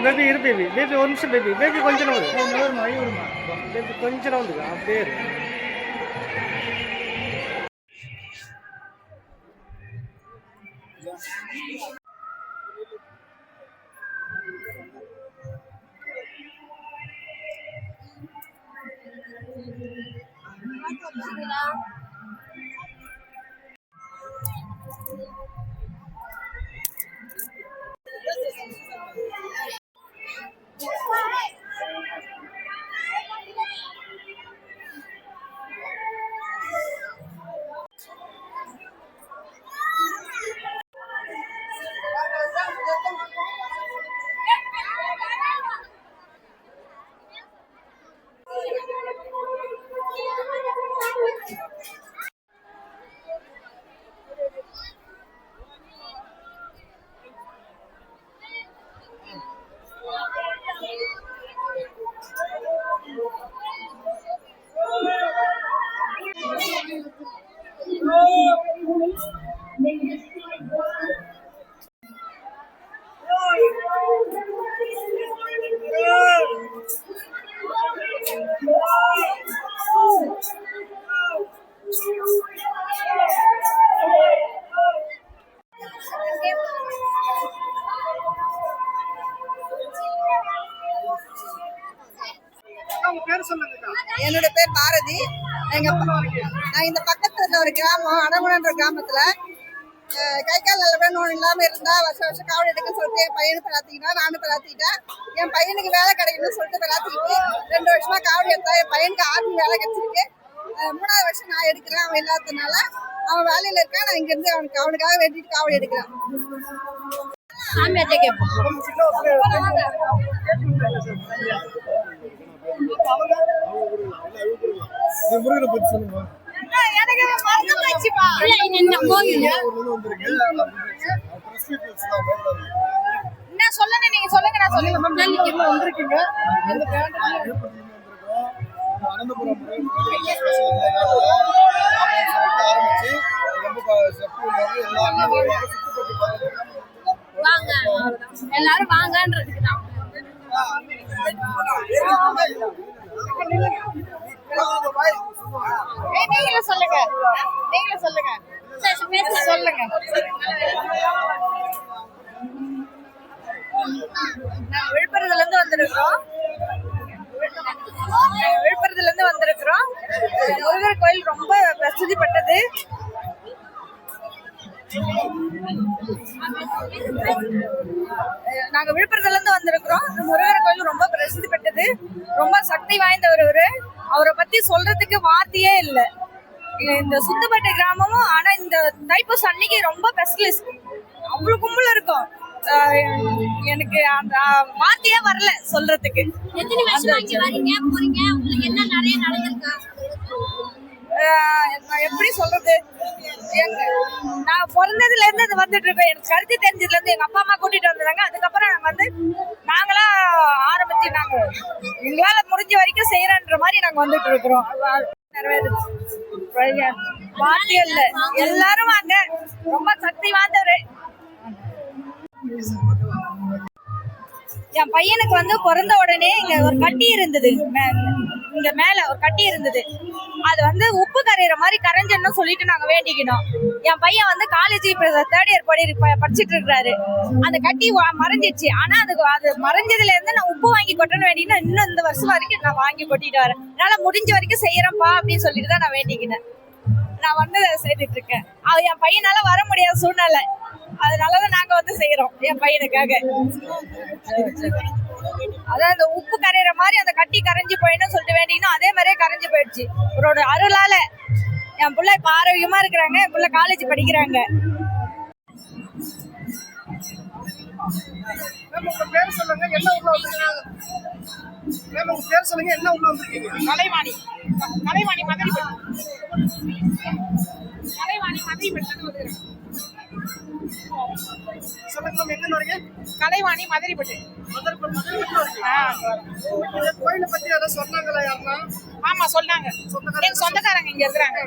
Baby baby இரு baby baby ஒரு நிமிஷம் பேபி பேபி கொஞ்ச நேரம் வந்து நூறுமா ஐநூறுமா பேபி கொஞ்ச நேரம் வந்துங்க அப்படியே அவங்க Yeah. என்னோட பேர் பாரதி. எங்க நான் இந்த பக்கத்துல ஒரு கிராமம் அடகுணன்ற கிராமத்துல. கை கால் நல்லபடியா நோய் இல்லாம இருந்தா வருஷம் வருஷம் காவடி எடுக்க சொல்லிட்டு என் பையனை பிரார்த்திக்கிட்டா நானும் பிரார்த்திக்கிட்டேன் என் பையனுக்கு வேலை கிடைக்கணும்னு சொல்லிட்டு பிரார்த்திக்கிட்டு ரெண்டு வருஷமா காவடி எடுத்தா என் பையனுக்கு ஆர்மி வேலை கிடைச்சிருக்கு. மூணாவது வருஷம் நான் எடுக்கிறேன் அவன் இல்லாததுனால. அவன் வேலையில இருக்கான் நான் இங்க இருந்து அவனுக்கு அவனுக்காக வேண்டிட்டு காவடி எடுக்கிறேன். கேட்போம் ரொம்ப சின்ன வயசுல இது முருகனை பத்தி சொல்லுங்க என்ன சொல்லுங்க நீங்க சொல்லுங்க நான் சொல்லுங்க வந்திருக்கீங்க அனந்தபுரம் ஆரம்பிச்சு ரொம்ப செப்பு எல்லாருமே வாங்க எல்லாரும் வாங்கன்றதுக்கு தான் நீங்களே சொல்லுங்க. நீங்களே சொல்லுங்க. சொல்லுங்க. நாங்க விழுப்புரத்துல இருந்து வந்திருக்கோம் நாங்க விழுப்புரத்துல இருந்து வந்திருக்கிறோம். முருகர் கோயில் ரொம்ப பிரசித்தி பெற்றது நாங்க விழுப்புரத்துல இருந்து வந்திருக்கிறோம். இந்த முருகர் கோயில் ரொம்ப பிரசித்தி பெற்றது. ரொம்ப சக்தி வாய்ந்தவர் அவரு அவரை பத்தி சொல்றதுக்கு வார்த்தையே இல்லை. இந்த சுத்தப்பட்ட கிராமமும் ஆனா இந்த தைப்பூச அன்னைக்கு ரொம்ப ஸ்பெஷலிஸ்ட் அவ்வளவு கும்பல் இருக்கும். எனக்கு அந்த வார்த்தையே வரல சொல்றதுக்கு. எத்தனை வருஷம் இங்க வரீங்க? போறீங்க உங்களுக்கு என்ன நிறைய நடந்திருக்கு? எப்படி சொல்றது? நான் பிறந்ததுல இருந்து அது வந்துட்டு இருக்கேன் எனக்கு கருத்து தெரிஞ்சதுல இருந்து எங்க அப்பா அம்மா கூட்டிட்டு வந்தாங்க அதுக்கப்புறம் நாங்க வந்து நாங்களா ஆரம்பிச்சு நாங்க எங்களால முடிஞ்ச வரைக்கும் செய்யறன்ற மாதிரி நாங்க வந்துட்டு இருக்கிறோம். அது எல்லாரும் வாங்க. ரொம்ப சக்தி வாய்ந்தவரு. என் பையனுக்கு வந்து பிறந்த உடனே இங்க ஒரு கட்டி இருந்தது. இங்க மேல ஒரு கட்டி இருந்தது. அது வந்து உப்பு கரையிற மாதிரி கரைஞ்சன்னு சொல்லிட்டு நாங்க வேண்டிக்கினோம். என் பையன் வந்து காலேஜ் தேர்ட் இயர் படி படிச்சுட்டு இருக்கிறாரு அந்த கட்டி வா- மறைஞ்சிச்சு ஆனா அதுக்கு அது மறைஞ்சதுல இருந்து நான் உப்பு வாங்கி கொட்டணும் வேண்டினா இன்னும் இந்த வருஷம் வரைக்கும் நான் வாங்கி கொட்டிட்டு வரேன். என்னால முடிஞ்ச வரைக்கும் செய்யறேன்ப்பா அப்படின்னு சொல்லிட்டு தான் நான் வேண்டிக்கினேன். நான் வந்து செய்துட்டு இருக்கேன். அவ என் பையனால வர முடியாத சூழ்நிலை. அதனாலதான் நாங்க வந்து செய்யறோம் என் பையனுக்காக. அதான் அந்த உப்பு கரையிற மாதிரி அந்த கட்டி கரைஞ்சு போயிடும் சொல்லிட்டு வேண்டிங்கன்னா அதே மாதிரியே கரைஞ்சு போயிடுச்சு. அவரோட அருளால என் பிள்ளை இப்ப ஆரோக்கியமா இருக்கிறாங்க என் பிள்ளை காலேஜ் படிக்கிறாங்க. மேம் உங்க பேர் சொல்லுங்க என்ன ஊர்ல சொல்லுங்க மேம் எங்க வரீங்க கலைவாணி மதுரைப்பட்டு. மதுரை மதுரை வரீங்க கோயிலை பத்தி யாராவது சொன்னாங்களா யாருன்னா? ஆமா சொன்னாங்க. சொந்தக்காரங்க எங்க சொந்தக்காரங்க இங்க இருக்கிறாங்க.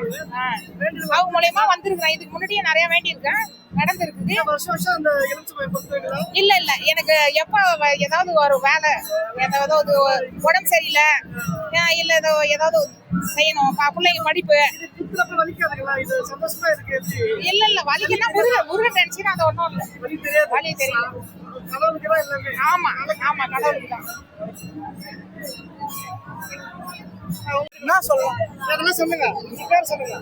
அவங்க மூலியமா வந்திருக்கிறேன். இதுக்கு முன்னாடியே நிறைய வேண்டியிருக்கேன். நடந்திருக்குது. வருஷம் வருஷம் அந்த எலுமிச்சை இல்ல இல்ல. எனக்கு எப்ப ஏதாவது ஒரு வேலை ஏதாவது உடம்பு சரியில்லை. இல்ல ஏதோ ஏதாவது செய்யணும். பிள்ளைங்க படிப்பு. இல்ல இல்ல வலிக்குன்னா முருக முருக டென்ஷன் அது ஒண்ணும் இல்ல. வலி தெரியாது. வலி தெரியல கடவுளுக்கு தான் எல்லாமே ஆமா ஆமா கடவுளுக்கு தான் என்ன சொல்லலாம் அதெல்லாம் சொல்லுங்க. உங்க பேர் சொல்லுங்க.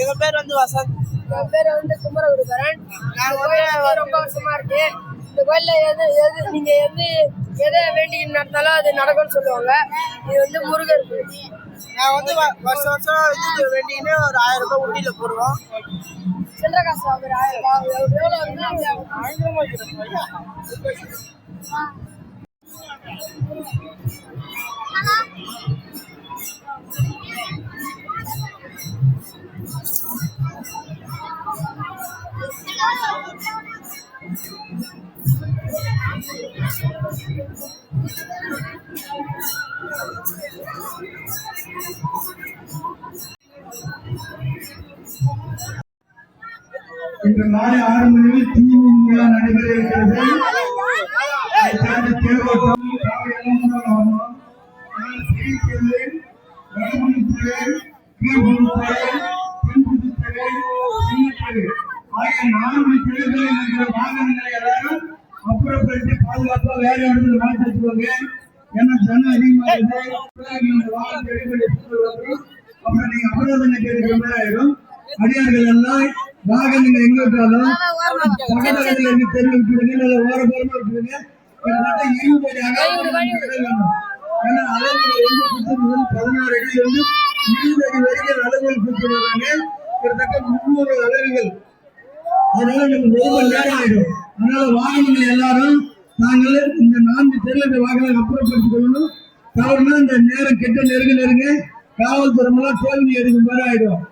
எங்க பேர் வந்து வசந்த். என் பேர் வந்து குமரகுருபரன். நாங்க இந்த கோயில் ரொம்ப வருஷமா இருக்கு. இந்த கோயில்ல எது எது நீங்க எது எதை வேண்டி நடந்தாலும் அது நடக்கும்னு சொல்லுவாங்க. இது வந்து முருகர் கோயில். நான் வந்து வருஷம் வருஷம் இது வேண்டின்னு ஒரு ஆயிரம் ரூபாய் உண்டியில போடுவோம். சில்லறை காசு வாங்குற ஆயிரம் ரூபாய். இன்று மாலை ஆறு மணியில் டிவி விழா நடைபெற இருக்கிறது அதைத் தாண்டி தேரோட்டம் காலையெல்லாம் முன்னால் வரணும். வேற இடத்துல மாற்றி வச்சுக்கோங்க ஏன்னா ஜனம் அதிகமாக. அப்புறம் நீங்க அபராதம் கேட்கிற மாதிரி ஆயிடும். அடியார்கள் எல்லாம் வாகனங்கள் எங்க விட்டாலும் பக்கத்துல இருந்து தெருவில் விட்டுருங்க இல்ல ஓர போரமா வேணும். ஏன்னா கொடுத்தது பதினாறு அடியில இருந்து இருபது அடி வரைக்கும் அளவுகள் கொடுத்துருக்காங்க கிட்டத்தட்ட முன்னூறு அளவுகள் அதனால நமக்கு ஒரு மணி நேரம் ஆயிடும். அதனால வாகனங்கள் எல்லாரும் நாங்கள் இந்த நான்கு தெருவில் வாகனம் அப்புறப்படுத்திக் கொள்ளணும் தவறுனா இந்த நேரம் கெட்ட நெருங்க நெருங்க காவல்துறைமெல்லாம் தோல்வி எடுக்கும் மாதிரி ஆயிடும்.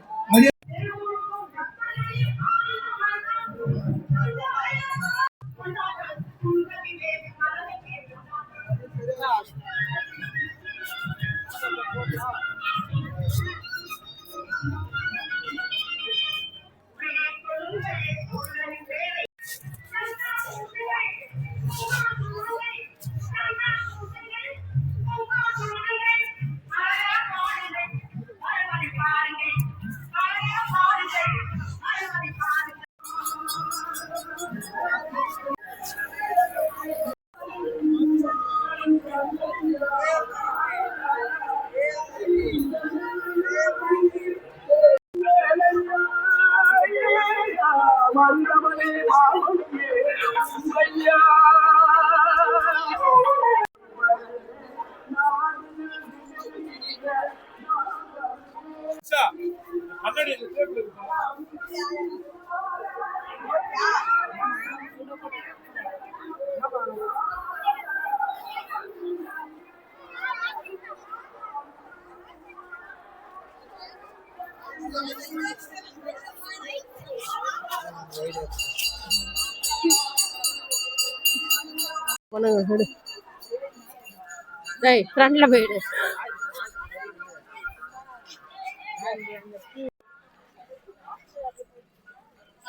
அதே டேய் ஃப்ரண்ட்ல போயிடு.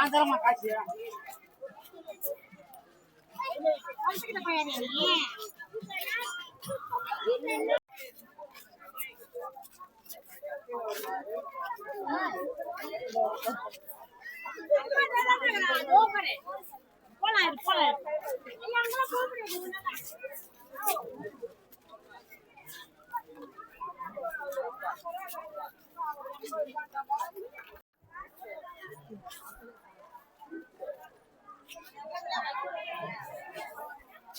நான் தரமா காசு போலாம் போலாம்